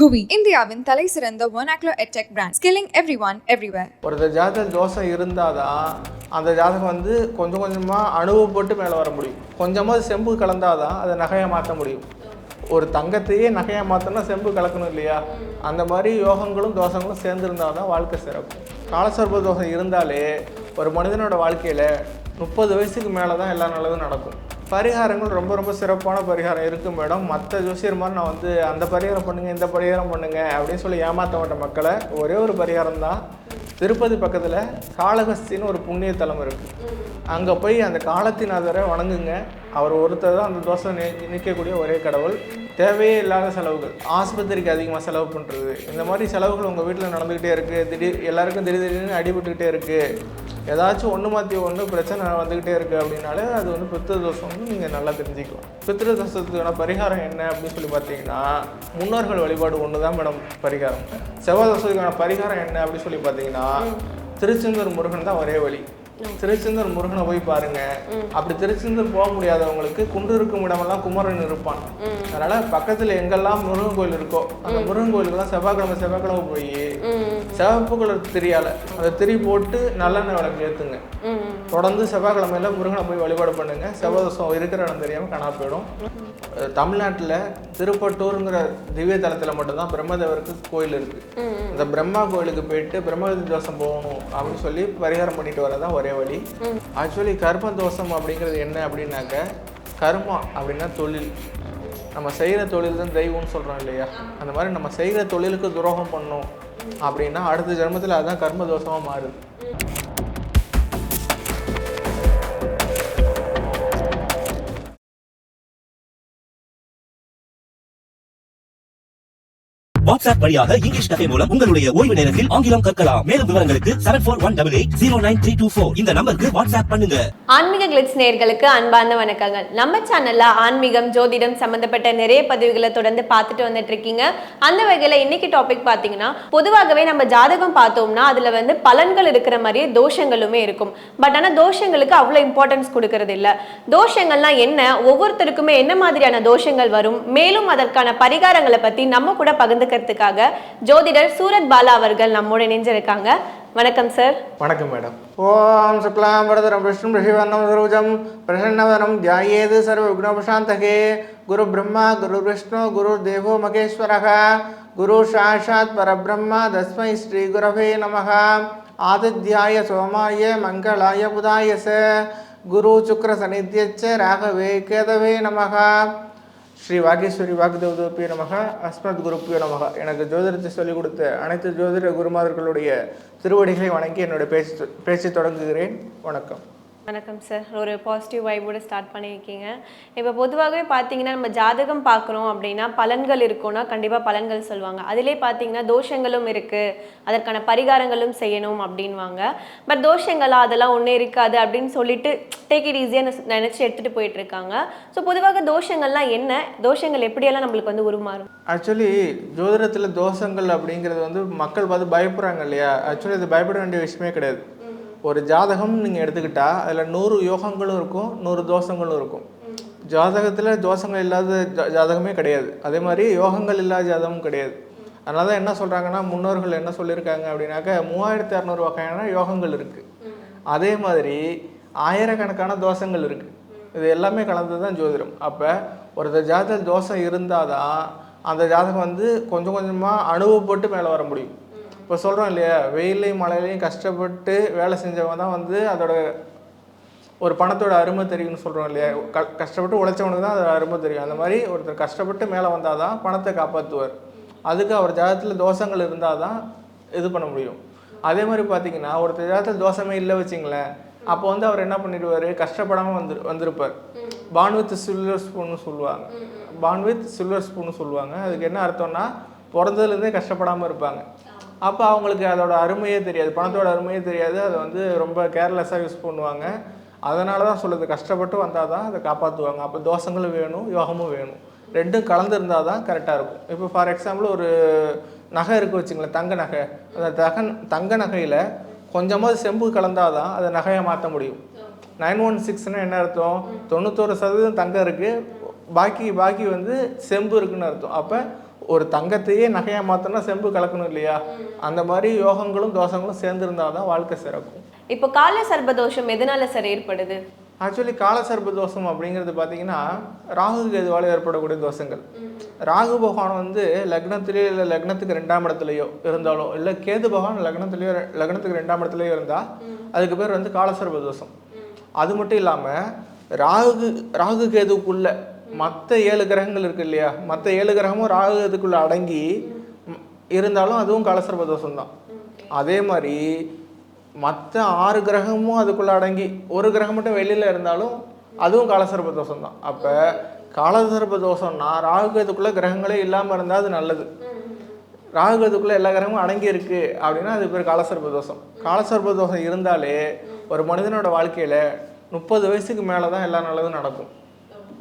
குவி இந்தியாவின் தலை சிறந்த vernacular edtech brand. Everyone everywhere. ஒருத்தர் ஜாதகம் தோஷம் இருந்தால் தான் அந்த ஜாதகம் வந்து கொஞ்சம் கொஞ்சமாக அனுபவப்பட்டு மேலே வர முடியும். கொஞ்சமாக செம்பு கலந்தாதான் அதை நகையை மாற்ற முடியும். ஒரு தங்கத்தையே நகையை மாற்றினா செம்பு கலக்கணும் இல்லையா? அந்த மாதிரி யோகங்களும் தோஷங்களும் சேர்ந்துருந்தால் தான் வாழ்க்கை சிறப்பு. காலசர்ப தோஷம் இருந்தாலே ஒரு மனிதனோட வாழ்க்கையில் முப்பது வயசுக்கு மேலே தான் எல்லா நல்லதும் நடக்கும். பரிகாரங்கள் ரொம்ப ரொம்ப சிறப்பான பரிகாரம் இருக்குது மேடம். மற்ற ஜோசியர் மாதிரி நான் வந்து அந்த பரிகாரம் பண்ணுங்கள் இந்த பரிகாரம் பண்ணுங்க அப்படின்னு சொல்லி ஏமாற்ற மாட்ட மக்களை ஒரே ஒரு பரிகாரம் தான். திருப்பதி பக்கத்தில் காளகஸ்தின்னு ஒரு புண்ணிய தலம் இருக்குது அங்கே போய் அந்த காலத்தினாதரை வணங்குங்க. அவர் ஒருத்தர் தான் அந்த தோசை நிற்கக்கூடிய ஒரே கடவுள். தேவையே இல்லாத செலவுகள். ஆஸ்பத்திரிக்கு அதிகமாக செலவு பண்ணுறது இந்த மாதிரி செலவுகள் உங்கள் வீட்டில் நடந்துக்கிட்டே இருக்குது திடீர் எல்லாருக்கும் திடீர் திடீர்னு அடிபட்டுக்கிட்டே இருக்குது ஏதாச்சும் ஒன்று மாற்றி ஒன்று பிரச்சனை வந்துக்கிட்டே இருக்குது அப்படின்னாலே அது வந்து பித்திரு வந்து நீங்கள் நல்லா தெரிஞ்சுக்கலாம் பித்திரு தோஷத்துக்கான பரிகாரம் என்ன அப்படின்னு சொல்லி பார்த்தீங்கன்னா முன்னோர்கள் வழிபாடு ஒன்று தான் மேடம் பரிகாரம். செவ்வாய் தோஷத்துக்கான பரிகாரம் என்ன அப்படின்னு சொல்லி பார்த்தீங்கன்னா திருச்செந்தூர் முருகன் தான் ஒரே வழி. திருச்செந்தூர் முருகனை போய் பாருங்க. அப்படி திருச்செந்தூர் போக முடியாதவங்களுக்கு குன்று இருக்கும் இடமெல்லாம் குமரன் இருப்பான். அதனால பக்கத்துல எங்கெல்லாம் முருகன் கோயில் இருக்கோ அந்த முருகன் கோயிலுக்குலாம் செவ்வாய்க்கிழமை செவ்வாய்க்கிழமை போய் சிவப்பு கலர் திரியால அந்த திரி போட்டு நல்லெண்ணெய் விளக்கு ஏத்துங்க. தொடர்ந்து செவ்வாய்க்கிழமையில முருகனை போய் வழிபாடு பண்ணுங்க. செவ்வாய் தோஷம் இருக்கிற இடம் தெரியாம காணா போயிடும். தமிழ்நாட்டுல திருப்பட்டூருங்கிற திவ்ய தலத்துல மட்டும்தான் பிரம்மதேவருக்கு கோயில் இருக்கு. அந்த பிரம்மா கோயிலுக்கு போயிட்டு பிரம்மதி தோஷம் போகணும் அப்படின்னு சொல்லி பரிகாரம் பண்ணிட்டு வரதான் ஒரே வழி. ஆக்சுவலி கர்ம தோஷம் அப்படிங்கிறது என்ன அப்படின்னாக்க கர்மம் அப்படின்னா தொழில். நம்ம செய்கிற தொழில் தான் தெய்வம்னு சொல்கிறோம் இல்லையா? அந்த மாதிரி நம்ம செய்கிற தொழிலுக்கு துரோகம் பண்ணோம் அப்படின்னா அடுத்த ஜென்மத்தில் அதுதான் கர்ம தோஷமாக மாறுது. வாட்ஸ்அப் வழியாக இங்கிலீஷ் கஃபே மூலம் உங்களுடைய ஓய்வு நேரத்தில் ஆங்கிலம் கற்கலாம். மேலும் விவரங்களுக்கு seven four one double eight zero nine three two four இந்த நம்பருக்கு வாட்ஸ்அப் பண்ணுங்க. ஆன்மீக கிளிட்ஸ் நேர்களுக்கு அன்பார்ந்த வணக்கங்கள். நம்ம சேனல்ல ஆன்மீகம் ஜோதிடம் சம்பந்தப்பட்ட நிறைய பதிவுகளை தொடர்ந்து பார்த்துட்டு வந்துட்டு இருக்கீங்க. அந்த வகையில இன்னைக்கு டாபிக் பாத்தீங்கன்னா பொதுவாகவே நம்ம ஜாதகம் பார்த்தோம்னா அதுல வந்து பலன்கள் இருக்கிற மாதிரியே தோஷங்களுமே இருக்கும். பட் ஆனா தோஷங்களுக்கு அவ்வளவு இம்பார்ட்டன்ஸ் கொடுக்கறது இல்ல. தோஷங்கள்னா என்ன? ஒவ்வொருத்தருக்குமே என்ன மாதிரியான தோஷங்கள் வரும்? மேலும் அதற்கான பரிகாரங்களை பத்தி நம்ம கூட பகிர்ந்துக்க பகிர்ந்துக்கிறதுக்காக ஜோதிடர் சூரத் பாலா அவர்கள் நம்மோட இணைஞ்சிருக்காங்க. வணக்கம் சார் வணக்கம் மேடம் ஓம் சுக்லாம் வரதரம் விஷ்ணு ரிஷிவர்ணம் சரோஜம் பிரசன்னவரம் தியாயேது சர்வ விக்னோபசாந்தகே குரு பிரம்மா குரு விஷ்ணு குரு தேவோ மகேஸ்வரக. குரு சாஷாத் பரபிரம்ம தஸ்மை ஸ்ரீ குரவே நமக. ஆதித்யாய சோமாய மங்களாய புதாய ச குரு சுக்ர சனித்யச்ச ராகவே கேதவே நமகா. ஸ்ரீ வாகேஸ்வரி வாக்தேவதோப்பிய நமக அஸ்மத் குருப்பிய நமக. எனக்கு ஜோதிடத்தை சொல்லிக் கொடுத்த அனைத்து ஜோதிட குருமார்களுடைய திருவடிகளை வணங்கி என்னுடைய பேச்சு பேச்சு தொடங்குகிறேன். வணக்கம். வணக்கம் சார். ஒரு பாசிட்டிவ் வைபோடு ஸ்டார்ட் பண்ணியிருக்கீங்க. இப்போ பொதுவாகவே பார்த்தீங்கன்னா நம்ம ஜாதகம் பார்க்குறோம் அப்படின்னா பலன்கள் இருக்கும்னா கண்டிப்பாக பலன்கள் சொல்லுவாங்க. அதிலே பார்த்தீங்கன்னா தோஷங்களும் இருக்குது அதற்கான பரிகாரங்களும் செய்யணும் அப்படின்வாங்க. பட் தோஷங்களா அதெல்லாம் ஒன்றே இருக்காது அப்படின்னு சொல்லிட்டு டேக் இட் ஈஸியாக நினச்சி எடுத்துகிட்டு போயிட்டு இருக்காங்க. ஸோ பொதுவாக தோஷங்கள்லாம் என்ன? தோஷங்கள் எப்படியெல்லாம் நம்மளுக்கு வந்து உருமாறும்? ஆக்சுவலி ஜோதிடத்தில் தோஷங்கள் அப்படிங்கிறது வந்து மக்கள் பார்த்து பயப்படுறாங்க இல்லையா? ஆக்சுவலி இது பயப்பட வேண்டிய விஷயமே கிடையாது. ஒரு ஜாதகம் நீங்கள் எடுத்துக்கிட்டால் அதில் நூறு யோகங்களும் இருக்கும் நூறு தோஷங்களும் இருக்கும். ஜாதகத்தில் தோஷங்கள் இல்லாத ஜா- ஜாதகமே கிடையாது. அதே மாதிரி யோகங்கள் இல்லாத ஜாதகமும் கிடையாது. அதனால தான் என்ன சொல்கிறாங்கன்னா முன்னோர்கள் என்ன சொல்லியிருக்காங்க அப்படின்னாக்க மூவாயிரத்தி அறநூறு வகையான யோகங்கள் இருக்குது அதே மாதிரி ஆயிரக்கணக்கான தோஷங்கள் இருக்குது இது எல்லாமே கலந்து தான் ஜோதிடம். அப்போ ஒருத்தர் ஜாதக தோஷம் இருந்தால் தான் அந்த ஜாதகம் வந்து கொஞ்சம் கொஞ்சமாக அனுபவப்பட்டு மேலே வர முடியும். இப்போ சொல்கிறோம் இல்லையா வெயிலையும் மழையிலையும் கஷ்டப்பட்டு வேலை செஞ்சவங்க தான் வந்து அதோட ஒரு பணத்தோட அருமை தெரியும்னு சொல்கிறோம் இல்லையா. க கஷ்டப்பட்டு உழைச்சவனுக்கு தான் அதோட அருமை தெரியும். அந்த மாதிரி ஒருத்தர் கஷ்டப்பட்டு மேலே வந்தால் தான் பணத்தை காப்பாற்றுவார் அதுக்கு அவர் ஜாதகத்தில் தோஷங்கள் இருந்தால் தான் இது பண்ண முடியும். அதே மாதிரி பார்த்தீங்கன்னா ஒருத்தர் ஜாதகத்தில் தோஷமே இல்லை வச்சிங்களேன் அப்போ வந்து அவர் என்ன பண்ணிடுவார்? கஷ்டப்படாமல் வந்து வந்திருப்பார். பான்வித் சில்வர் ஸ்பூன்னு சொல்லுவாங்க. பான்வித் சில்வர் ஸ்பூன்னு சொல்லுவாங்க. அதுக்கு என்ன அர்த்தம்னா பிறந்ததுலேருந்தே கஷ்டப்படாமல் இருப்பாங்க. அப்போ அவங்களுக்கு அதோட அருமையே தெரியாது. பணத்தோட அருமையே தெரியாது. அதை வந்து ரொம்ப கேர்லெஸ்ஸாக யூஸ் பண்ணுவாங்க. அதனால தான் சொல்லுது கஷ்டப்பட்டு வந்தால் தான் அதை காப்பாற்றுவாங்க அப்போ தோஷங்களும் வேணும் யோகமும் வேணும். ரெண்டும் கலந்துருந்தால் தான் கரெக்டாக இருக்கும். இப்போ ஃபார் எக்ஸாம்பிள் ஒரு நகை இருக்குது வச்சுங்களேன் தங்க நகை. அந்த தக தங்க நகையில் கொஞ்சமாவது செம்பு கலந்தால் தான் அதை நகையை மாற்ற முடியும். நைன் ஒன் சிக்ஸ்னால் என்ன அர்த்தம்? தொண்ணூத்தோரு சதவீதம் தங்கம் இருக்குது பாக்கி பாக்கி வந்து செம்பு இருக்குன்னு அர்த்தம். அப்போ ஒரு தங்கத்தையே நகையா மாத்தணும்னா செம்பு கலக்கணும் இல்லையா? அந்த மாதிரி யோகங்களும் தோஷங்களும் சேர்ந்திருந்தாதான் தான் வாழ்க்கை சிறக்கும். இப்போ கால சர்பதோஷம் எதனால சார் ஏற்படுது? ஆக்சுவலி காலசர்ப தோஷம் அப்படிங்கிறது பார்த்தீங்கன்னா ராகு கேதுவால் ஏற்படக்கூடிய தோஷங்கள். ராகு பகவான் வந்து லக்னத்திலேயோ இல்லை லக்னத்துக்கு ரெண்டாம் இடத்துலையோ இருந்தாலோ இல்லை கேது பகவான் லக்னத்திலேயோ லக்னத்துக்கு ரெண்டாம் இடத்துலையோ இருந்தால் அதுக்கு பேர் வந்து காலசர்ப தோஷம் அது மட்டும் இல்லாமல் ராகு ராகு கேதுக்குள்ள மற்ற ஏழு கிரகங்கள் இருக்கு இல்லையா? மற்ற ஏழு கிரகமும் ராகு கேதுக்குள்ள அடங்கி இருந்தாலும் அதுவும் காலசர்ப தோஷம் தான் அதே மாதிரி மற்ற ஆறு கிரகமும் அதுக்குள்ள அடங்கி ஒரு கிரகம் மட்டும் வெளியில இருந்தாலும் அதுவும் காலசர்ப தோஷம் தான் அப்போ காலசர்ப தோஷம்னா ராகுகத்துக்குள்ள கிரகங்களே இல்லாமல் இருந்தால் அது நல்லது. ராகுகத்துக்குள்ள எல்லா கிரகமும் அடங்கி இருக்கு அப்படின்னா அது பேர் காலசர்ப தோஷம். காலசர்ப தோஷம் இருந்தாலே ஒரு மனிதனோட வாழ்க்கையில முப்பது வயசுக்கு மேலே தான் எல்லா நல்லதும் நடக்கும்.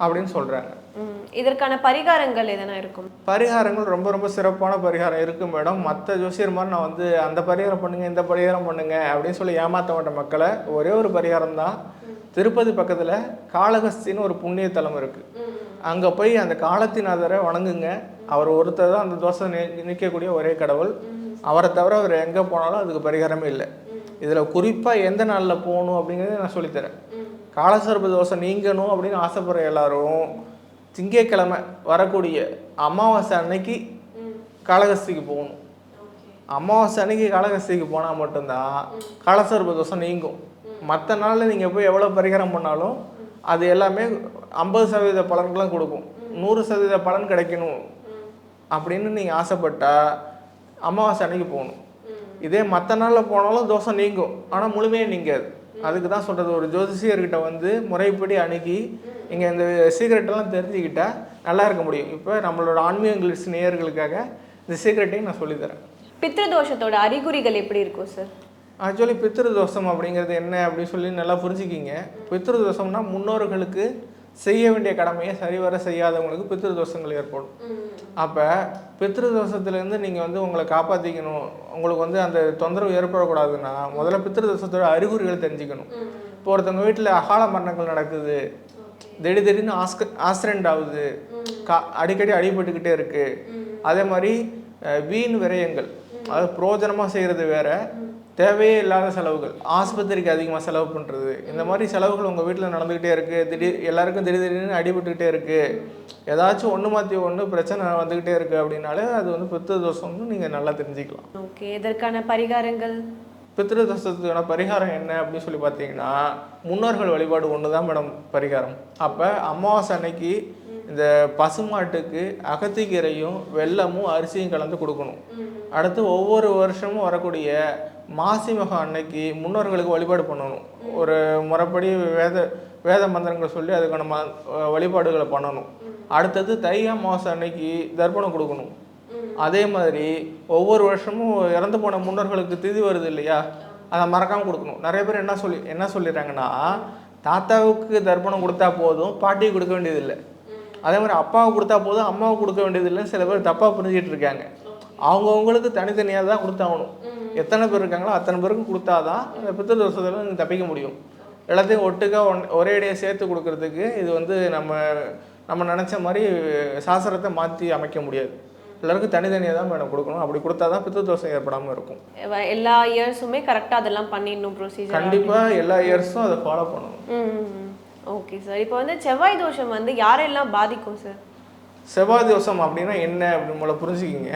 அப்படின்னு சொல்றாங்க. ம், இதற்கான பரிகாரங்கள் எதனா இருக்கும்? பரிகாரங்கள் ரொம்ப ரொம்ப சிறப்பான பரிகாரம் இருக்கு மேடம். மற்ற ஜோசியர் மாதிரி நான் வந்து அந்த பரிகாரம் பண்ணுங்க இந்த பரிகாரம் பண்ணுங்க அப்படின்னு சொல்லி ஏமாற்ற மாட்டேன் மக்களை ஒரே ஒரு பரிகாரம் தான். திருப்பதி பக்கத்தில் காளகஸ்தின்னு ஒரு புண்ணிய தலம் இருக்கு. அங்கே போய் அந்த காலத்திநாதரை வணங்குங்க. அவர் ஒருத்தர் தான் அந்த தோசை நிற்கக்கூடிய ஒரே கடவுள். அவரை தவிர அவர் எங்கே போனாலும் அதுக்கு பரிகாரமே இல்லை. இதில் குறிப்பாக எந்த நாளில் போகணும் அப்படிங்கிறத நான் சொல்லித்தரேன். காலசர்ப தோசை நீங்கணும் அப்படின்னு ஆசைப்படுற எல்லாரும் திங்கட்கிழமை வரக்கூடிய அமாவாசை அன்னைக்கு காலகஸ்திக்கு போகணும். அமாவாசை அன்னைக்கு காலகஸ்திக்கு போனால் மட்டும்தான் காலசர்ப தோஷம் நீங்கும். மற்ற நாளில் நீங்கள் போய் எவ்வளோ பரிகாரம் பண்ணாலும் அது எல்லாமே ஐம்பது சதவீத பலன்கள்லாம் கொடுக்கும். நூறு சதவீத பலன் கிடைக்கணும் அப்படின்னு நீங்கள் ஆசைப்பட்டால் அமாவாசை அன்னைக்கு போகணும். இதே மற்ற நாளில் போனாலும் தோசை நீங்கும். ஆனால் முழுமையாக நீங்காது. அதுக்கு தான் சொல்கிறது ஒரு ஜோதிஷியர்கிட்ட வந்து முறைப்படி அணுகி நீங்கள் இந்த சீக்ரெட்டெல்லாம் தெரிஞ்சுக்கிட்டா நல்லா இருக்க முடியும். இப்போ நம்மளோட ஆன்மீக இங்கிலீஷ் நேயர்களுக்காக இந்த சீக்ரெட்டையும் நான் சொல்லித்தரேன். பித்ருதோஷத்தோட அறிகுறிகள் எப்படி இருக்கும் சார் ஆக்சுவலி பித்ரு தோஷம் அப்படிங்கிறது என்ன அப்படின்னு சொல்லி நல்லா புரிஞ்சுக்கிங்க. பித்ரு தோஷம்னா முன்னோர்களுக்கு செய்ய வேண்டிய கடமையை சரிவர செய்யாதவங்களுக்கு பித்ரு தோஷங்கள் ஏற்படும். அப்போ பித்ரு தோஷத்துலேருந்து நீங்கள் வந்து உங்களை காப்பாற்றிக்கணும் உங்களுக்கு வந்து அந்த தொந்தரவு ஏற்படக்கூடாதுன்னா முதல்ல பித்ரு தோஷத்தோட அறிகுறிகளை தெரிஞ்சுக்கணும். இப்போ ஒருத்தவங்க வீட்டில் அகால மரணங்கள் நடக்குது. திடீர் திடீர்னு ஆஸ்க ஆக்சிடென்ட் ஆகுது. கா அடிக்கடி அடிபட்டுக்கிட்டே இருக்கு. அதே மாதிரி வீண் விரயங்கள். அதாவது பிரோஜனமாக செய்கிறது வேற. தேவையே இல்லாத செலவுகள். ஆஸ்பத்திரிக்கு அதிகமாக செலவு பண்ணுறது இந்த மாதிரி செலவுகள் உங்கள் வீட்டில் நடந்துக்கிட்டே இருக்குது திடீர் எல்லாருக்கும் திடீர் திடீர்னு அடிபட்டுக்கிட்டே இருக்குது ஏதாச்சும் ஒன்று மாற்றி ஒன்று பிரச்சனை வந்துக்கிட்டே இருக்குது அப்படின்னாலே அது வந்து பித்த தோஷம்னு நீங்கள் நல்லா தெரிஞ்சுக்கலாம். ஓகே. இதற்கான பரிகாரங்கள்? பித்ருதோஷத்துக்கான பரிகாரம் என்ன அப்படின்னு சொல்லி பார்த்தீங்கன்னா முன்னோர்கள் வழிபாடு ஒன்று தான் மேடம் பரிகாரம். அப்போ அமாவாசை அன்னைக்கு இந்த பசுமாட்டுக்கு அகத்திக்கீரையும் வெல்லமும் அரிசியும் கலந்து கொடுக்கணும். அடுத்து ஒவ்வொரு வருஷமும் வரக்கூடிய மாசி மகம் அன்னைக்கு முன்னோர்களுக்கு வழிபாடு பண்ணணும். ஒரு முறைப்படி வேத வேத மந்திரங்களை சொல்லி அதுக்கான ம வழிபாடுகளை பண்ணணும். அடுத்தது தை அமாவாசை அன்னைக்கு தர்ப்பணம் கொடுக்கணும். அதே மாதிரி ஒவ்வொரு வருஷமும் இறந்து போன முன்னோர்களுக்கு திதி வருது இல்லையா? அதை மறக்காம கொடுக்கணும். நிறைய பேர் என்ன சொல்லி என்ன சொல்லிடுறாங்கன்னா தாத்தாவுக்கு தர்ப்பணம் கொடுத்தா போதும் பாட்டிக்கு கொடுக்க வேண்டியதில்லை. அதே மாதிரி அப்பாவுக்கு கொடுத்தா போதும் அம்மாவுக்கு கொடுக்க வேண்டியதில்லைன்னு சில பேர் தப்பாக புரிஞ்சிட்டு இருக்காங்க. அவங்கவுங்களுக்கு தனித்தனியாக தான் கொடுத்தாகணும். எத்தனை பேர் இருக்காங்களோ அத்தனை பேருக்கு கொடுத்தாதான் அந்த பித்திரு தோஷத்தில் நீங்கள் தப்பிக்க முடியும். எல்லாத்தையும் ஒட்டுக்கா ஒன் ஒரேடியாக சேர்த்து கொடுக்கறதுக்கு இது வந்து நம்ம நம்ம நினச்ச மாதிரி சாஸ்திரத்தை மாற்றி அமைக்க முடியாது. எல்லாருக்கும் தனித்தனியாக தான் மேடம் கொடுக்கணும். அப்படி கொடுத்தா தான் பித்த தோஷம் ஏற்படாமல் இருக்கும். எல்லா இயர்ஸுமே கரெக்டாக அதெல்லாம் பண்ணிடணும் ப்ரொசீஜர் கண்டிப்பாக எல்லா இயர்ஸும் அதை ஃபாலோ பண்ணணும். ஓகே சார் இப்போ வந்து செவ்வாய் தோஷம் வந்து யாரெல்லாம் பாதிக்கும் சார் செவ்வாய் தோஷம் அப்படின்னா என்ன அப்படின்னு முதல்ல புரிஞ்சுக்கிங்க.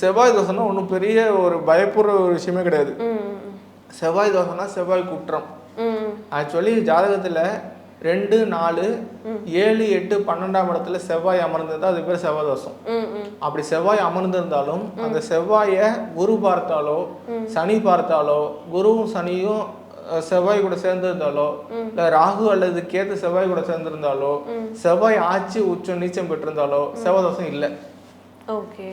செவ்வாய் தோஷம்னா ஒன்றும் பெரிய ஒரு பயப்படுற ஒரு விஷயமே கிடையாது. செவ்வாய் தோஷம்னா செவ்வாய் குற்றம். ஆக்சுவலி ஜாதகத்தில் ரெண்டு நாலு ஏழு எட்டு பன்னெண்டாம் இடத்துல செவ்வாய் அமர்ந்திருந்தா அது பேர் செவ்வாய் தோஷம். அப்படி செவ்வாய் அமர்ந்திருந்தாலும் அந்த செவ்வாயை குரு பார்த்தாலோ சனி பார்த்தாலோ குருவும் சனியும் செவ்வாய் கூட சேர்ந்திருந்தாலோ இல்ல ராகு அல்லது கேது செவ்வாய் கூட சேர்ந்திருந்தாலோ செவ்வாய் ஆட்சி உச்சம் நீச்சம் பெற்றிருந்தாலோ செவ்வாய் தோஷம் இல்லை.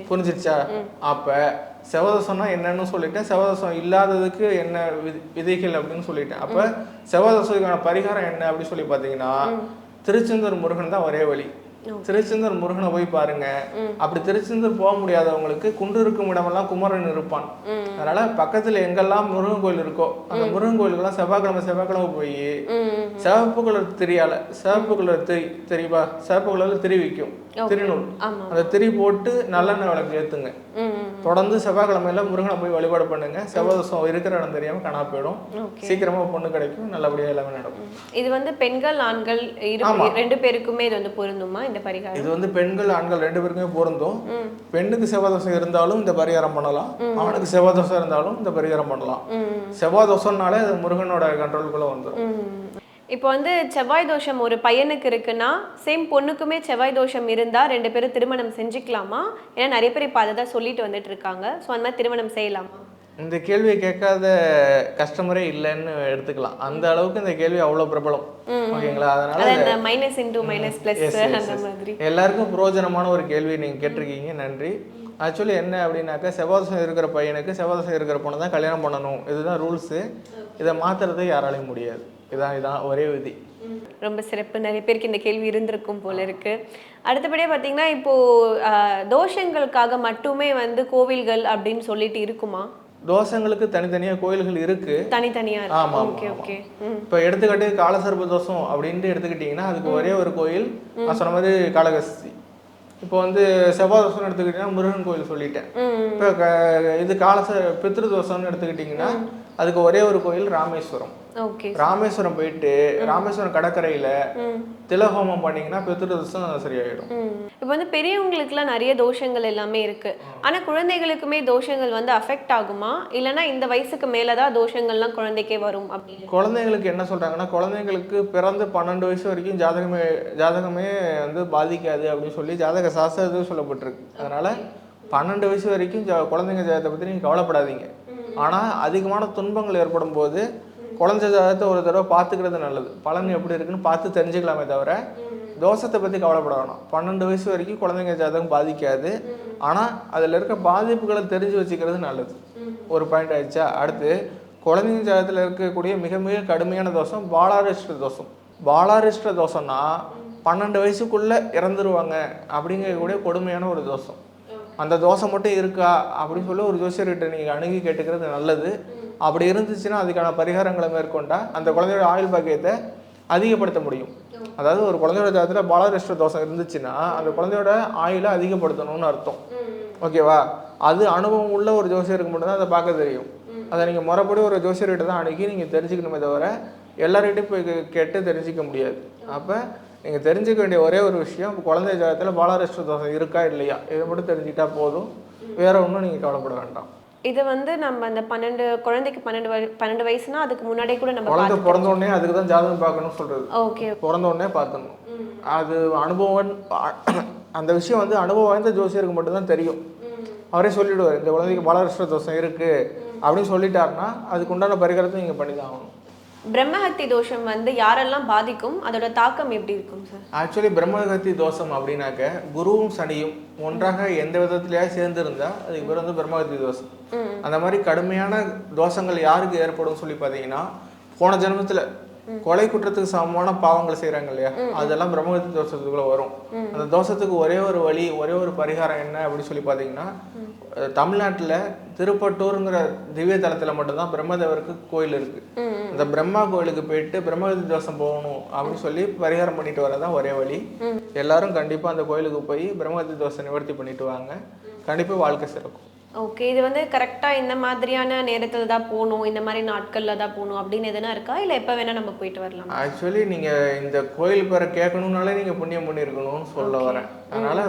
புரிஞ்சிருச்சா? அப்ப செவதோஷம்னா என்னன்னு சொல்லிட்டேன். செவதோஷம் இல்லாததுக்கு என்ன விதி- விதிகள் அப்படின்னு சொல்லிட்டேன். அப்ப செவதோஷத்துக்கான பரிகாரம் என்ன அப்படின்னு சொல்லி பாத்தீங்கன்னா திருச்செந்தூர் முருகன் தான் ஒரே வழி. திருச்செந்தூர் முருகனை போய் பாருங்க. அப்படி திருச்செந்தூர் போக முடியாதவங்களுக்கு குன்று இருக்கும் இடமெல்லாம் குமரன் இருப்பான். அதனால பக்கத்துல எங்கெல்லாம் முருகன் கோயில் இருக்கோ அந்த முருகன் கோயிலுக்கெல்லாம் செவ்வாய்க்கிழமை செவ்வாய்க்கிழமை போய் சிவப்பு கலர் திரியால சிவப்பு கலர் திரி தெரியுமா சிவப்பு கலர்ல திரி விற்கும் திருநூல் அந்த திரி போட்டு நல்லெண்ணெய் விளக்கு ஏற்றுங்க. தொடர்ந்து செவ்வாய்க்கிழமையில முருகனை போய் வழிபாடு பண்ணுங்க. செவ்வாதோஷம் இருக்கிற இடம் தெரியாம காணா போயிடும். சீக்கிரமா பொண்ணு கிடைக்கும். நல்லபடியா எல்லாமே நடக்கும். இது வந்து பெண்கள் ஆண்கள். ரெண்டு பேருக்குமே இது வந்து பொருந்துமா இந்த பரிகாரம்? இது வந்து பெண்கள் ஆண்கள் ரெண்டு பேருக்குமே பொருந்தும். பெண்ணுக்கு செவ்வாதோஷம் இருந்தாலும் இந்த பரிகாரம் பண்ணலாம். ஆணுக்கு செவ்வாதோஷம் இருந்தாலும் இந்த பரிகாரம் பண்ணலாம். செவ்வாதோஷம்னாலே அது முருகனோட கண்ட்ரோலுக்குள்ள வந்துடும். இப்போ வந்து செவ்வாய் தோஷம் ஒரு பையனுக்கு இருக்குன்னா சேம் பொண்ணுக்குமே செவ்வாய் தோஷம் இருந்தா ரெண்டு பேரும் திருமணம் செஞ்சுக்கலாமா? ஏன்னா நிறைய பேர் இப்போ அதை தான் சொல்லிட்டு வந்துட்டு இருக்காங்க. ஸோ அந்த மாதிரி திருமணம் செய்யலாமா? இந்த கேள்வியை கேட்காத கஸ்டமரே இல்லைன்னு எடுத்துக்கலாம். அந்த அளவுக்கு இந்த கேள்வி அவ்வளோ பிரபலம். ஓகேங்களா? அதனால மைனஸ் இன்டூ மைனஸ் பிளஸ் அந்த. மாதிரி. எல்லாருக்கும் பிரயோஜனமான ஒரு கேள்வி நீங்கள் கேட்டிருக்கீங்க. நன்றி. ஆக்சுவலி என்ன அப்படின்னாக்கா செவ்வாதோஷம் இருக்கிற பையனுக்கு செவ்வாதோஷம் இருக்கிற பொண்ணு தான் கல்யாணம் பண்ணணும். இதுதான் ரூல்ஸு இதை மாற்றுறது யாராலையும் முடியாது. இதான் இதான் ஒரே விதி. ரொம்ப சிறப்பு. நிறைய பேருக்கு இந்த கேள்வி இருந்திருக்கும் போல இருக்கு. அடுத்தபடியாக பார்த்தீங்கன்னா இப்போ தோஷங்களுக்காக மட்டுமே வந்து கோவில்கள் அப்படின்னு சொல்லிட்டு இருக்குமா? தோஷங்களுக்கு தனித்தனியாக கோயில்கள் இருக்குது தனித்தனியா ஆமா, இருக்கு ஓகே. ஓகே. இப்போ எடுத்துக்காட்டு காலசர்ப தோஷம் அப்படின்ட்டு எடுத்துக்கிட்டிங்கன்னா அதுக்கு ஒரே ஒரு கோயில். நான் சொன்ன மாதிரி காளகஸ்தி. இப்போ வந்து செவ்வாய் தோஷம்னு எடுத்துக்கிட்டிங்கன்னா முருகன் கோயில் சொல்லிட்டேன். இப்போ இது காலச பித்ரு தோஷம்னு எடுத்துக்கிட்டிங்கன்னா அதுக்கு ஒரே ஒரு கோயில் ராமேஸ்வரம். ஓகே. ராமேஸ்வரம் போயிட்டு ராமேஸ்வரம் கடற்கரையில் திலஹோமம் பண்ணீங்கன்னா பித்ரு தோஷம் சரியாயிடும். இப்போ வந்து பெரியவங்களுக்குலாம் நிறைய தோஷங்கள் எல்லாமே இருக்கு. ஆனா குழந்தைகளுக்குமே தோஷங்கள் வந்து அஃபெக்ட் ஆகுமா? இல்லைன்னா இந்த வயசுக்கு மேல தான் தோஷங்கள்லாம் குழந்தைக்கே வரும் அப்படின்னு. குழந்தைங்களுக்கு என்ன சொல்றாங்கன்னா குழந்தைங்களுக்கு பிறந்து பன்னெண்டு வயசு வரைக்கும் ஜாதகமே ஜாதகமே வந்து பாதிக்காது அப்படின்னு சொல்லி ஜாதக சாஸ்திரத்தில் சொல்லப்பட்டிருக்கு. அதனால பன்னெண்டு வயசு வரைக்கும் குழந்தைங்க ஜாதகத்தை பற்றி நீங்கள் கவலைப்படாதீங்க. ஆனால் அதிகமான துன்பங்கள் ஏற்படும் போது குழந்தை ஜாதகத்தை ஒரு தடவை பார்த்துக்கிறது நல்லது. பலன் எப்படி இருக்குன்னு பார்த்து தெரிஞ்சுக்கலாமே தவிர தோஷத்தை பற்றி கவலைப்பட வேணாம். பன்னெண்டு வயசு வரைக்கும் குழந்தைங்க ஜாதகம் பாதிக்காது. ஆனால் அதில் இருக்க பாதிப்புகளை தெரிஞ்சு வச்சுக்கிறது நல்லது. ஒரு பாயிண்ட் ஆயிடுச்சா? அடுத்து குழந்தைங்க ஜாதகத்தில் இருக்கக்கூடிய மிக மிக கடுமையான தோஷம் பாலாரிஷ்ட தோஷம். பாலாரிஷ்ட தோஷம்னா பன்னெண்டு வயசுக்குள்ளே இறந்துருவாங்க அப்படிங்கக்கூடிய கொடுமையான ஒரு தோஷம். அந்த தோசை மட்டும் இருக்கா அப்படின்னு சொல்லி ஒரு ஜோசியர்கிட்ட நீங்கள் அணுகி கேட்டுக்கிறது நல்லது. அப்படி இருந்துச்சுன்னா அதுக்கான பரிகாரங்களை மேற்கொண்டால் அந்த குழந்தையோட ஆயுள் பாக்கியத்தை அதிகப்படுத்த முடியும். அதாவது ஒரு குழந்தையோட ஜாதத்தில் பாலரிஷ்ட தோசை இருந்துச்சுன்னா அந்த குழந்தையோட ஆயுளை அதிகப்படுத்தணும்னு அர்த்தம். ஓகேவா? அது அனுபவம் உள்ள ஒரு ஜோசியருக்கு மட்டும்தான் அதை பார்க்க தெரியும். அதை நீங்கள் முறைப்படி ஒரு ஜோசியர்கிட்ட தான் அணுகி நீங்கள் தெரிஞ்சுக்கணுமே தவிர எல்லார்கிட்டையும் போய் கேட்டு தெரிஞ்சிக்க முடியாது. அப்போ நீங்கள் தெரிஞ்சுக்க வேண்டிய ஒரே ஒரு விஷயம் குழந்தை ஜாதகத்தில் பாலாரிஷ்ட தோஷம் இருக்கா இல்லையா? இதை மட்டும் தெரிஞ்சுக்கிட்டா போதும். வேற ஒன்றும் நீங்கள் கவலைப்பட வேண்டாம். இது வந்து நம்ம அந்த பன்னெண்டு குழந்தைக்கு பன்னெண்டு பன்னெண்டு வயசுனா அதுக்கு முன்னாடியே கூட நம்ம குழந்தை பிறந்த உடனே அதுக்கு தான் ஜாதகம் பார்க்கணும்னு சொல்கிறது ஓகே. பிறந்த உடனே பார்த்துடணும் அது அனுபவம் அந்த விஷயம் வந்து அனுபவம் வாய்ந்த ஜோசியருக்கு மட்டும்தான் தெரியும். அவரே சொல்லிடுவார் இந்த குழந்தைக்கு பாலகிருஷ்ண தோஷம் இருக்கு. அப்படின்னு சொல்லிட்டாருன்னா அதுக்கு உண்டான பரிகாரத்தை நீங்கள் பண்ணி தான் ஆகணும். பிரம்மஹத்தி தோஷம் வந்து யாரெல்லாம் பாதிக்கும்? அதோட தாக்கம் எப்படி இருக்கும் சார்? ஆக்சுவலி பிரம்மகத்தி தோஷம் அப்படின்னாக்க குருவும் சனியும் ஒன்றாக எந்த விதத்திலேயாவது சேர்ந்திருந்தா அதுக்கு பேர் வந்து பிரம்மகத்தி தோஷம். அந்த மாதிரி கடுமையான தோஷங்கள் யாருக்கு ஏற்படும் சொல்லி பார்த்தீங்கன்னா போன ஜென்மத்தில் கொலை குற்றத்துக்கு சமமான பாவங்கள் செய்கிறாங்க இல்லையா? அதெல்லாம் பிரம்மகத்தி தோஷத்துக்குள்ள வரும். அந்த தோஷத்துக்கு ஒரே ஒரு வழி ஒரே ஒரு பரிகாரம் என்ன அப்படின்னு சொல்லி பார்த்தீங்கன்னா அஹ், தமிழ்நாட்டுல திருப்பட்டூருங்கிற திவ்ய தலத்துல மட்டும்தான் பிரம்மதேவருக்கு கோயில் இருக்கு. அந்த பிரம்மா கோயிலுக்கு போயிட்டு பிரம்மகத்தி தோஷம் போகணும் அப்படின்னு சொல்லி பரிகாரம் பண்ணிட்டு வரதான் ஒரே வழி. எல்லாரும் கண்டிப்பா அந்த கோயிலுக்கு போய் பிரம்மகத்தி தோஷம் நிவர்த்தி பண்ணிட்டு வாங்க. கண்டிப்பா வாழ்க்கை சிறக்கும். ஓகே இது வந்து கரெக்டா இந்த மாதிரியான நேரத்துல தான் போகணும் இந்த மாதிரி நாட்கள்ல தான் போகணும் அப்படின்னு எதுனா இருக்கா? இல்ல எப்ப வேணா நம்ம போயிட்டு வரலாம்? ஆக்சுவலி நீங்க இந்த கோயில் பேரை கேட்கணும்னாலே நீங்க புண்ணியம் பண்ணியிருக்கணும்னு சொல்ல வரேன். அதனால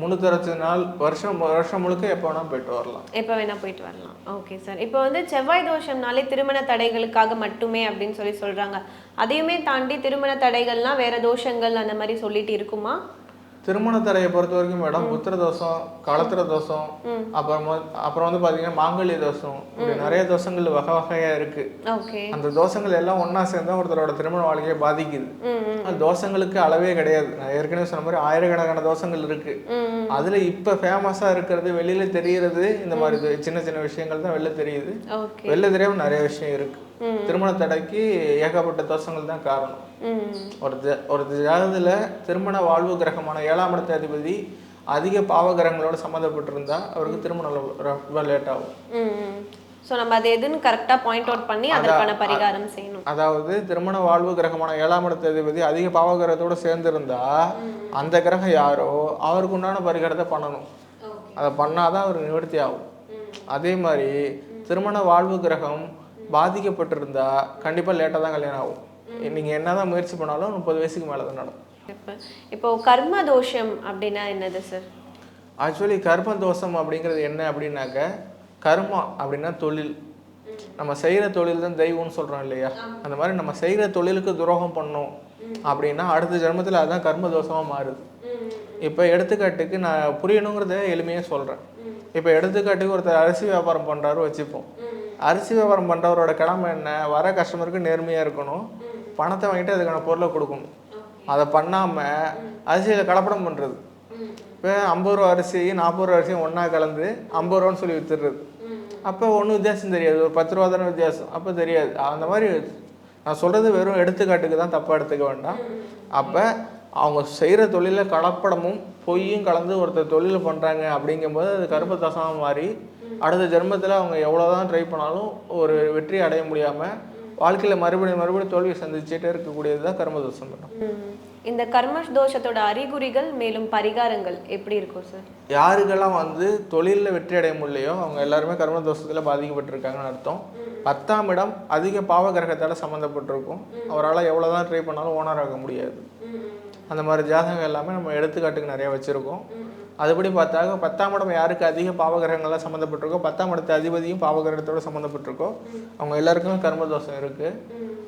முன்னூத்தி அறுபத்தி நாள் வருஷம் வருஷம் முழுக்க எப்போ வேணா போயிட்டு வரலாம். எப்போ வேணா போயிட்டு வரலாம். ஓகே சார் இப்போ வந்து செவ்வாய் தோஷம்னாலே திருமண தடைகளுக்காக மட்டுமே அப்படின்னு சொல்லி சொல்றாங்க. அதையுமே தாண்டி திருமண தடைகள்னா வேற தோஷங்கள் அந்த மாதிரி சொல்லிட்டு இருக்குமா? திருமண தடையை பொறுத்த வரைக்கும் மேடம் புத்திர தோஷம் களத்திர தோஷம் அப்புறம் அப்புறம் வந்து பாத்தீங்கன்னா மாங்கல்ய தோஷம். இப்படி நிறைய தோஷங்கள் வகை வகையா இருக்கு. அந்த தோஷங்கள் எல்லாம் ஒண்ணா சேர்ந்தா ஒருத்தரோட திருமண வாழ்க்கையை பாதிக்குது. அந்த தோஷங்களுக்கு அளவே கிடையாது. நான் ஏற்கனவே சொன்ன மாதிரி ஆயிரக்கணக்கான தோஷங்கள் இருக்கு. அதுல இப்ப ஃபேமஸா இருக்கிறது வெளியில தெரியறது இந்த மாதிரி சின்ன சின்ன விஷயங்கள் தான் வெளில தெரியுது. வெளில தெரியாம நிறைய விஷயம் இருக்கு. திருமண தடைக்கு ஏகப்பட்ட தோஷங்கள் தான் காரணம். ஒரு ஒரு ஜாதகத்துல திருமண வாழ்வு கிரகமான ஏழாம் இடத்த அதிபதி அதிக பாவ கிரகங்களோட சம்மந்தப்பட்டிருந்தா அவருக்கு திருமணம் லேட் ஆகும். ஸோ நம்ம அது எதுன்னு கரெக்டாக பாயிண்ட் அவுட் பண்ணி அதற்கான பரிகாரம் செய்யணும். அதாவது திருமண வாழ்வு கிரகமான ஏழாம் இடத்த அதிபதி அதிக பாவகிரகத்தோட சேர்ந்திருந்தா அந்த கிரகம் யாரோ அவருக்கு உண்டான பரிகாரத்தை பண்ணணும். அதை பண்ணாதான் அவர் நிவர்த்தி ஆகும். அதே மாதிரி திருமண வாழ்வு கிரகம் பாதிக்கப்பட்டிருந்தா கண்டிப்பாக லேட்டாக தான் கல்யாணம் ஆகும். நீங்கள் என்னதான் முயற்சி பண்ணாலும் முப்பது வயசுக்கு மேலே தான் நடக்கும். இப்போ இப்போ கர்ம தோஷம் அப்படின்னா என்னது சார் ஆக்சுவலி கர்ம தோஷம் அப்படிங்கிறது என்ன அப்படின்னாக்க கர்மா அப்படின்னா தொழில். நம்ம செய்கிற தொழில் தான் தெய்வம்னு சொல்கிறோம் இல்லையா? அந்த மாதிரி நம்ம செய்கிற தொழிலுக்கு துரோகம் பண்ணோம் அப்படின்னா அடுத்த ஜென்மத்தில் அதுதான் கர்ம தோஷமாக மாறுது. இப்போ எடுத்துக்காட்டுக்கு நான் புரியணுங்கிறத எளிமையாக சொல்கிறேன் இப்போ எடுத்துக்காட்டுக்கு ஒருத்தர் அரிசி வியாபாரம் பண்ணுறாரு வச்சுப்போம். அரிசி வியாபாரம் பண்ணுறவரோட கடமை என்ன? வர கஸ்டமருக்கு நேர்மையாக இருக்கணும். பணத்தை வாங்கிட்டு அதுக்கான பொருளை கொடுக்கணும். அதை பண்ணாமல் அரிசியில் கலப்படம் பண்ணுறது இப்போ ஐம்பது ரூபா அரிசி நாற்பது ரூபா அரிசியும் ஒன்றா கலந்து ஐம்பது ரூபான்னு சொல்லி வித்துடுறது. அப்போ ஒன்றும் வித்தியாசம் தெரியாது. ஒரு பத்து ரூபா தானே வித்தியாசம். அப்போ தெரியாது. அந்த மாதிரி நான் சொல்கிறது வெறும் எடுத்துக்காட்டுக்கு தான் தப்பாக எடுத்துக்க வேண்டாம். அப்போ அவங்க செய்கிற தொழிலில் கலப்படமும் பொய்யும் கலந்து ஒருத்தர் தொழில் பண்ணுறாங்க அப்படிங்கும்போது அது கருப்பத்தாசமாக மாறி அடுத்த ஜென்மத்தில் அவங்க எவ்வளோதான் ட்ரை பண்ணாலும் ஒரு வெற்றி அடைய முடியாமல் வாழ்க்கையில் மறுபடியும் மறுபடியும் தோல்வி சந்திச்சுட்டே இருக்கக்கூடியது தான் கர்மதோஷம் மேடம். இந்த கர்ம தோஷத்தோட அறிகுறிகள் மேலும் பரிகாரங்கள் எப்படி இருக்கும் சார்? யாருக்கெல்லாம் வந்து தொழிலில் வெற்றி அடைய முடியலையோ அவங்க எல்லாருமே கர்ம தோஷத்தில் பாதிக்கப்பட்டிருக்காங்கன்னு அர்த்தம். பத்தாம் இடம் அதிக பாவ கிரகத்தால் சம்மந்தப்பட்டிருக்கும் அவரால் எவ்வளோ தான் ட்ரை பண்ணாலும் ஓனர் ஆக முடியாது. அந்த மாதிரி ஜாதகம் எல்லாமே நம்ம எடுத்துக்காட்டுக்கு நிறைய வச்சுருக்கோம். அதுபடி பார்த்தாக்க பத்தாம் இடம் யாருக்கு அதிக பாவகிரகங்கள்லாம் சம்மந்தப்பட்டிருக்கோ பத்தாம் இடத்து அதிபதியும் பாவகிரகத்தோட சம்மந்தப்பட்டிருக்கோ அவங்க எல்லாருக்கும் கர்மதோஷம் இருக்குது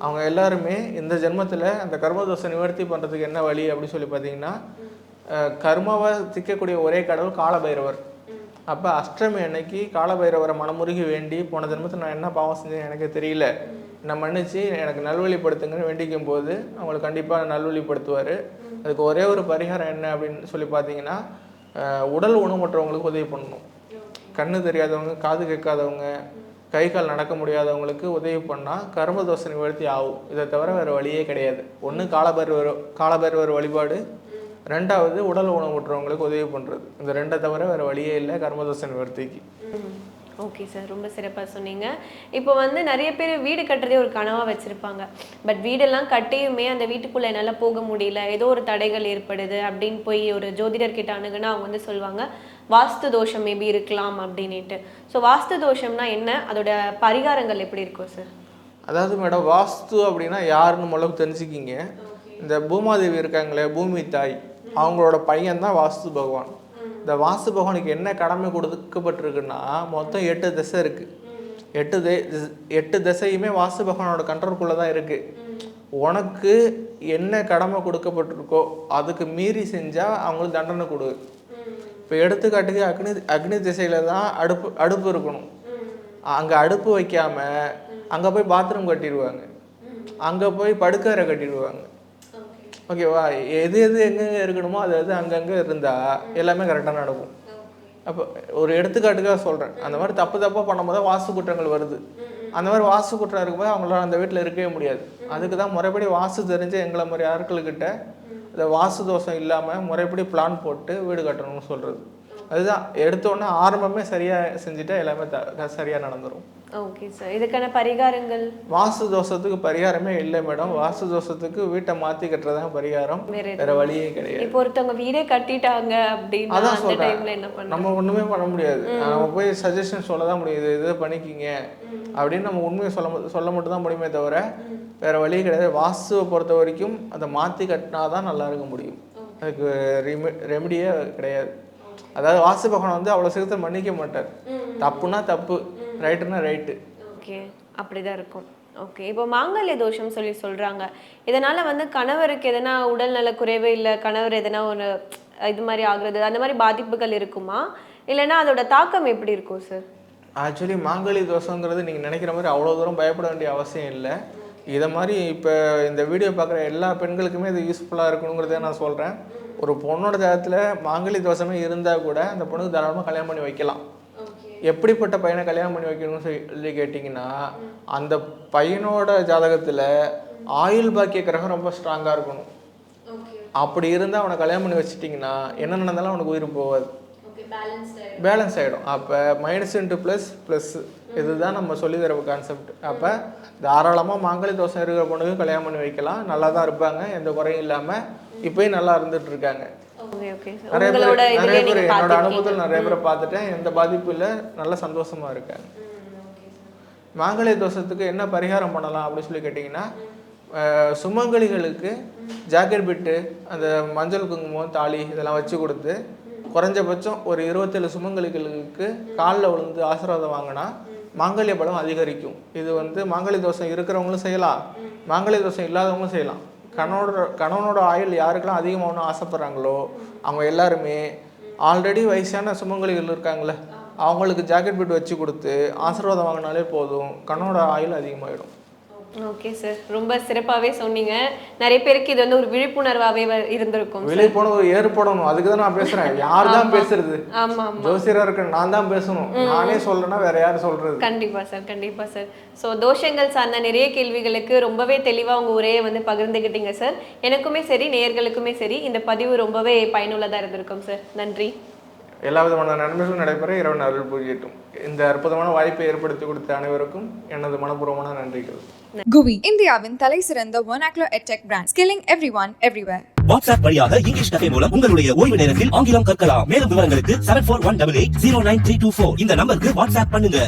அவங்க எல்லாருமே இந்த ஜென்மத்தில் அந்த கர்மதோஷம் நிவர்த்தி பண்ணுறதுக்கு என்ன வழி அப்படின்னு சொல்லி பார்த்தீங்கன்னா கர்மாவை திக்கக்கூடிய ஒரே கடவுள் காலபைரவர். அப்போ அஷ்டமி அன்னைக்கு காலபைரவரை மனமுருகி வேண்டி போன ஜென்மத்தில் நான் என்ன பாவம் செஞ்சேன் எனக்கு தெரியல. நான் மன்னிச்சு எனக்கு நல்வழிப்படுத்துங்கன்னு வேண்டிக்கும் போது அவங்களுக்கு கண்டிப்பாக நல்வழிப்படுத்துவார். அதுக்கு ஒரே ஒரு பரிகாரம் என்ன அப்படின்னு சொல்லி பார்த்தீங்கன்னா உடல் ஊனமுற்றவங்களுக்கு உதவி பண்ணணும். கண்ணு தெரியாதவங்க காது கேட்காதவங்க கை கால் நடக்க முடியாதவங்களுக்கு உதவி பண்ணால் கர்மதோஷ நிவர்த்தி ஆகும். இதை தவிர வேறு வழியே கிடையாது. ஒன்று காலபைரவர் காலபைரவர் வழிபாடு. ரெண்டாவது உடல் ஊனமுற்றவங்களுக்கு உதவி பண்ணுறது இந்த ரெண்டை தவிர வேறு வழியே இல்லை கர்மதோஷ நிவர்த்திக்கு ஓகே சார் ரொம்ப சிறப்பாக சொன்னீங்க. இப்போ வந்து நிறைய பேர் வீடு கட்டுறதே ஒரு கனவாக வச்சுருப்பாங்க. பட் வீடெல்லாம் கட்டியுமே அந்த வீட்டுக்குள்ளே என்னால் போக முடியல. ஏதோ ஒரு தடைகள் ஏற்படுது அப்படின்னு போய் ஒரு ஜோதிடர்கிட்ட அணுகுனா அவங்க வந்து சொல்லுவாங்க வாஸ்து தோஷம் மேபி இருக்கலாம் அப்படின்னுட்டு. ஸோ வாஸ்து தோஷம்னா என்ன? அதோட பரிகாரங்கள் எப்படி இருக்கும் சார் அதாவது மேடம் வாஸ்து அப்படின்னா யாருன்னு முதல்ல தெரிஞ்சுக்கிங்க. இந்த பூமாதேவி இருக்காங்களே பூமி தாய். அவங்களோட பையன் தான் வாஸ்து பகவான். இந்த வாசு பகவானுக்கு என்ன கடமை கொடுக்கப்பட்டிருக்குன்னா மொத்தம் எட்டு திசை இருக்கு. எட்டு தே எட்டு திசையுமே வாசு பகவானோட கண்ட்ரோல்குள்ளே தான் இருக்கு. உனக்கு என்ன கடமை கொடுக்கப்பட்டிருக்கோ அதுக்கு மீறி செஞ்சால் அவங்களுக்கு தண்டனை கொடு. இப்போ எடுத்துக்காட்டுக்கு அக்னி அக்னி திசையில தான் அடுப்பு அடுப்பு இருக்கணும். அங்கே அடுப்பு வைக்காம அங்கே போய் பாத்ரூம் கட்டிடுவாங்க. அங்கே போய் படுக்கறை கட்டிடுவாங்க. ஓகேவா எது எது எங்கெங்கே இருக்கணுமோ அது அது அங்கங்கே இருந்தால் எல்லாமே கரெக்டாக நடக்கும். அப்போ ஒரு எடுத்துக்காட்டுக்காக சொல்கிறேன் அந்த மாதிரி தப்பு தப்பாக பண்ணும்போது தான் குற்றங்கள் வருது. அந்த மாதிரி வாசு குற்றம் இருக்கும்போது அவங்களால அந்த வீட்டில் இருக்கவே முடியாது. அதுக்கு தான் முறைப்படி வாசு தெரிஞ்சு எங்களை மாதிரி ஆட்கள்கிட்ட இந்த வாசு தோஷம் இல்லாமல் முறைப்படி பிளான் போட்டு வீடு கட்டணும்னு சொல்கிறது அதுதான் எடுத்தோன்னே ஆரம்பமே சரியாக செஞ்சுட்டா எல்லாமே த சரியாக நடந்துரும். ஓகே சார் இதுக்கான பரிகாரங்கள்? வாஸ்து தோஷத்துக்கு பரிகாரமே இல்லை மேடம் வாஸ்து தோஷத்துக்கு வீட்டை மாற்றி கட்டுறதுதான் பரிகாரம். வேற வழியே கிடையாது. இப்போ ஒருத்தவங்க வீடே கட்டிட்டாங்க அப்படின்னா அதான் பண்ண நம்ம ஒண்ணுமே பண்ண முடியாது. நம்ம போய் சஜஷன் சொல்ல தான் முடியுது இது பண்ணிக்கிங்க. அப்படின்னு நம்ம உண்மையை சொல்ல சொல்ல மட்டும் தான் முடியுமே தவிர வேற வழி கிடையாது. வாஸ்துவை பொறுத்த வரைக்கும் அதை மாற்றி கட்டினா தான் நல்லா இருக்க முடியும். அதுக்கு ரெமி ரெமடியே கிடையாது. அதாவது வாஸ்து பகவான் வந்து அவ்வளோ சீக்கிரத்தில் மன்னிக்க மாட்டார். தப்புனா தப்பு ரைட்டுனா ரைட்டு ஓகே அப்படிதான் இருக்கும். ஓகே இப்போ மாங்கல்ய தோஷம் சொல்லி சொல்றாங்க. இதனால வந்து கணவருக்கு எதனா உடல்நல குறைவு இல்லை கணவர் எதனா ஒரு இது மாதிரி ஆகுறது அந்த மாதிரி பாதிப்புகள் இருக்குமா? இல்லைன்னா அதோட தாக்கம் எப்படி இருக்கும் சார் ஆக்சுவலி மாங்கலி தோஷங்கிறது நீங்கள் நினைக்கிற மாதிரி அவ்வளோ தூரம் பயப்பட வேண்டிய அவசியம் இல்லை. இதை மாதிரி இப்போ இந்த வீடியோ பார்க்குற எல்லா பெண்களுக்குமே இது யூஸ்ஃபுல்லாக இருக்கணுங்கிறத நான் சொல்கிறேன் ஒரு பொண்ணோட ஜாதகத்தில் மாங்கலி தோஷமே இருந்தால் கூட அந்த பொண்ணுக்கு தாராளமாக கல்யாணம் பண்ணி வைக்கலாம். எப்படிப்பட்ட பையனை கல்யாணம் பண்ணி வைக்கணும்னு சொல்லி கேட்டிங்கன்னா அந்த பையனோட ஜாதகத்தில் ஆயுள் பாக்கிய கிரகம் ரொம்ப ஸ்ட்ராங்காக இருக்கணும். அப்படி இருந்தால் அவனை கல்யாணம் பண்ணி வச்சிட்டிங்கன்னா என்ன நடந்தாலும் அவனுக்கு உயிர் போகாது. பேலன்ஸ் ஆகிடும் அப்போ மைனஸ் இன்ட்டு ப்ளஸ் ப்ளஸ் இதுதான் நம்ம சொல்லி தர கான்செப்ட் அப்போ தாராளமாக மாங்கலி தோசை இருக்கிற பொண்ணுக்கு கல்யாணம் பண்ணி வைக்கலாம். நல்லா தான் இருப்பாங்க எந்த குறையும் இல்லாமல் இப்போயும் நல்லா இருந்துட்டு இருக்காங்க நிறைய பேர் நிறைய பேர் என்னோட அனுபவத்தில் நிறைய பேரை பார்த்துட்டேன். எந்த பாதிப்பும் இல்லை. நல்ல சந்தோஷமா இருக்காங்க. மாங்கல்ய தோஷத்துக்கு என்ன பரிகாரம் பண்ணலாம் அப்படின்னு சொல்லி கேட்டிங்கன்னா சுமங்கலிகளுக்கு ஜாக்கெட் பிட்டு அந்த மஞ்சள் குங்குமம் தாலி இதெல்லாம் வச்சு கொடுத்து குறைஞ்சபட்சம் ஒரு இருபத்தேழு சுமங்கலிகளுக்கு காலில் விழுந்து ஆசீர்வாதம் வாங்கினா மாங்கல்ய பலம் அதிகரிக்கும். இது வந்து மாங்கல்ய தோஷம் இருக்கிறவங்களும் செய்யலாம். மாங்கல்ய தோஷம் இல்லாதவங்களும் செய்யலாம். கணவனோட கணவனோட ஆயுள் யாருக்கெல்லாம் அதிகமாகணும் ஆசைப்பட்றாங்களோ அவங்க எல்லாருமே ஆல்ரெடி வயசான சுமங்கலிகள் இருக்காங்களே அவங்களுக்கு ஜாக்கெட் பிட் வச்சு கொடுத்து ஆசீர்வாதம் வாங்கினாலே போதும். கண்ணோட ஆயுள் அதிகமாகிடும் ஓகே சார். ரொம்ப சிறப்பாவே சொன்னீங்க. நிறைய பேருக்கு இது வந்து ஒரு விழிப்புணர்வாவே வ- இருந்திருக்கும் ஒரு ஏற்படணும். அதுக்கு தான் நான் பேசுறேன். யார் தான் பேசுறது? ஆமா ஜோசியரா இருக்க நான் தான் பேசணும். நானே சொல்றேன்னா வேற யார் சொல்றது? கண்டிப்பா சார். கண்டிப்பா சார். ஸோ தோஷங்கள் சார்ந்த நிறைய கேள்விகளுக்கு ரொம்பவே தெளிவா உங்க உரையை வந்து பகிர்ந்துக்கிட்டீங்க சார். எனக்குமே சரி நேயர்களுக்குமே சரி இந்த பதிவு ரொம்பவே பயனுள்ளதா இருந்திருக்கும் சார். நன்றி. எல்லா விதமான நன்மைகளும் நடைபெற இறைவன் அருள் புரியட்டும். இந்த அற்புதமான வாய்ப்பை ஏற்படுத்தி கொடுத்த அனைவருக்கும் எனது மனப்பூர்வமான நன்றிகள். GUI இந்தியாவின் தலை சிறந்த vernacular edtech brand skilling everyone everywhere. WhatsApp வழியாக இங்கிலீஷ் கஃபே மூலம் உங்களுடைய ஓய்வு நேரத்தில் ஆங்கிலம் கற்கலாம். மேலும் விவரங்களுக்கு seven four one double eight zero nine three two four இந்த நம்பருக்கு வாட்ஸ்அப் பண்ணுங்க.